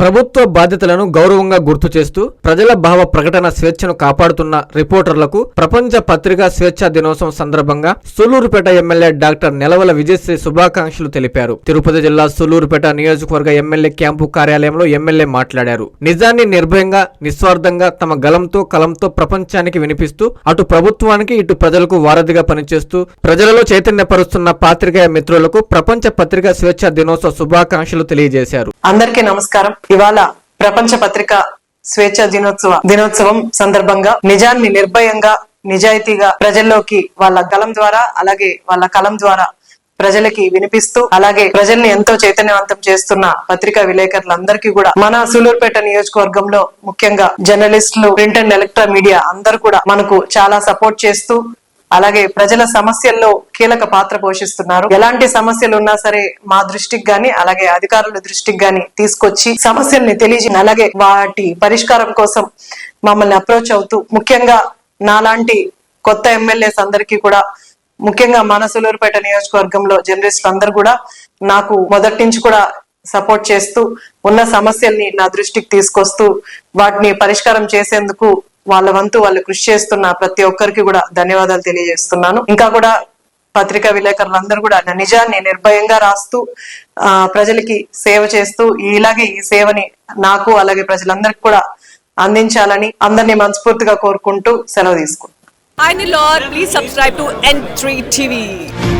ప్రభుత్వ బాధ్యతలను గౌరవంగా గుర్తు చేస్తూ ప్రజల భావ ప్రకటన స్వేచ్ఛను కాపాడుతున్న రిపోర్టర్లకు ప్రపంచ పత్రికా స్వేచ్ఛా దినోత్సవం సందర్భంగా సూలూరుపేట ఎమ్మెల్యే డాక్టర్ నెలవల విజయశ్రీ శుభాకాంక్షలు తెలిపారు. తిరుపతి జిల్లా సూలూరుపేట నియోజకవర్గ ఎమ్మెల్యే క్యాంపు కార్యాలయంలో ఎమ్మెల్యే మాట్లాడారు. నిజాన్ని నిర్భయంగా నిస్వార్థంగా తమ గలంతో కలంతో ప్రపంచానికి వినిపిస్తూ అటు ప్రభుత్వానికి ఇటు ప్రజలకు వారధిగా పనిచేస్తూ ప్రజలలో చైతన్యపరుస్తున్న పాత్రికేయ మిత్రులకు ప్రపంచ పత్రికా స్వేచ్ఛా దినోత్సవ శుభాకాంక్షలు తెలియజేశారు. అందరికీ నమస్కారం. ఇవాళ ప్రపంచ పత్రిక స్వేచ్ఛ దినోత్సవ దినోత్సవం సందర్భంగా నిజాన్ని నిర్భయంగా నిజాయితీగా ప్రజల్లోకి వాళ్ళ గలం ద్వారా అలాగే వాళ్ళ కలం ద్వారా ప్రజలకి వినిపిస్తూ అలాగే ప్రజల్ని ఎంతో చైతన్యవంతం చేస్తున్న పత్రికా విలేకరులందరికీ కూడా మన సూలూరుపేట నియోజకవర్గంలో ముఖ్యంగా జర్నలిస్టులు ప్రింట్ అండ్ ఎలక్ట్రా మీడియా అందరు కూడా మనకు చాలా సపోర్ట్ చేస్తూ అలాగే ప్రజల సమస్యల్లో కీలక పాత్ర పోషిస్తున్నారు. ఎలాంటి సమస్యలు ఉన్నా సరే మా దృష్టికి గాని అలాగే అధికారుల దృష్టికి గాని తీసుకొచ్చి సమస్యల్ని తెలియజే అలాగే వాటి పరిష్కారం కోసం మమ్మల్ని అప్రోచ్ అవుతూ ముఖ్యంగా నాలాంటి కొత్త ఎమ్మెల్యేస్ అందరికీ కూడా ముఖ్యంగా మన సులూరుపేట నియోజకవర్గంలో జర్నలిస్టులు అందరూ కూడా నాకు మొదటి నుంచి కూడా సపోర్ట్ చేస్తూ ఉన్న సమస్యల్ని నా దృష్టికి తీసుకొస్తూ వాటిని పరిష్కారం చేసేందుకు వాళ్ళ వంతు వాళ్ళు కృషి చేస్తున్న ప్రతి ఒక్కరికి కూడా ధన్యవాదాలు తెలియజేస్తున్నాను. ఇంకా కూడా పత్రికా విలేకరులందరూ కూడా నిజాన్ని నిర్భయంగా రాస్తూ ఆ ప్రజలకి సేవ చేస్తూ ఇలాగే ఈ సేవని నాకు అలాగే ప్రజలందరికీ కూడా అందించాలని అందరినీ మనస్ఫూర్తిగా కోరుకుంటూ సెలవు తీసుకుంటాను Hi please subscribe to N3 TV.